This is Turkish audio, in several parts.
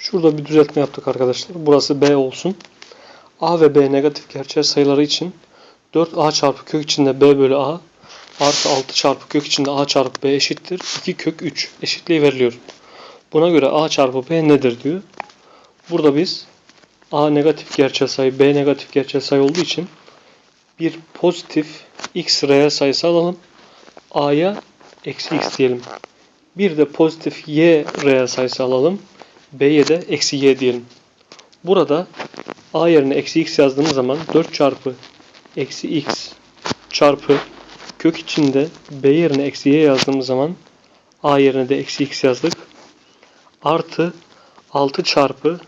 Şurada bir düzeltme yaptık arkadaşlar. Burası B olsun. A ve B negatif gerçel sayıları için 4A çarpı kök içinde B bölü A artı 6 çarpı kök içinde A çarpı B eşittir. 2 kök 3 eşitliği veriliyor. Buna göre A çarpı B nedir diyor. Burada biz A negatif gerçel sayı, B negatif gerçel sayı olduğu için bir pozitif x reel sayısı alalım. A'ya eksi x diyelim. Bir de pozitif y reel sayısı alalım. B'ye de eksi y diyelim. Burada A yerine eksi x yazdığımız zaman 4 çarpı eksi x çarpı kök içinde B yerine eksi y yazdığımız zaman A yerine de eksi x yazdık. Artı 6 çarpı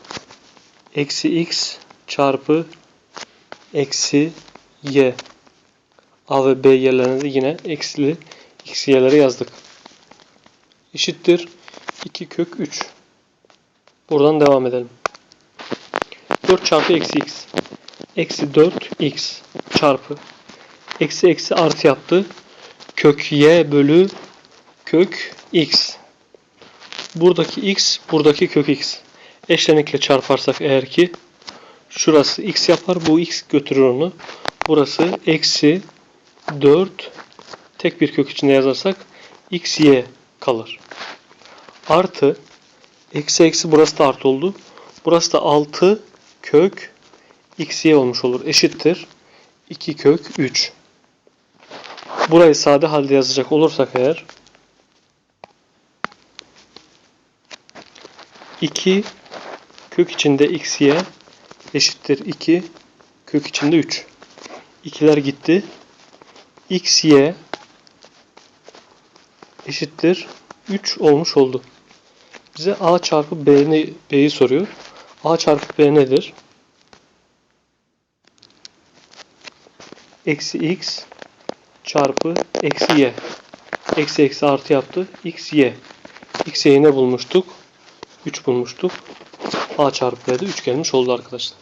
eksi x çarpı eksi y. A ve B yerlerine de yine eksili x y'leri yazdık. Eşittir 2 kök 3. Buradan devam edelim. 4 çarpı eksi x. Eksi 4 x çarpı. Eksi eksi artı yaptı. Kök y bölü kök x. Buradaki x, buradaki kök x. Eşlenikle çarparsak eğer ki şurası x yapar. Bu x götürür onu. Burası eksi 4 tek bir kök içinde yazarsak x y kalır. Artı eksi eksi burası da artı oldu. Burası da 6 kök x y olmuş olur. Eşittir 2 kök 3. Burayı sade halde yazacak olursak eğer 2 kök içinde x y eşittir 2 kök içinde 3. İkiler gitti. x y eşittir 3 olmuş oldu. Bize a çarpı b'ni b'yi soruyor. a çarpı b nedir? Eksi x çarpı eksi y. Eksi eksi artı yaptı. x y. x y'yi ne bulmuştuk? 3 bulmuştuk. a çarpı b'de 3 gelmiş oldu arkadaşlar.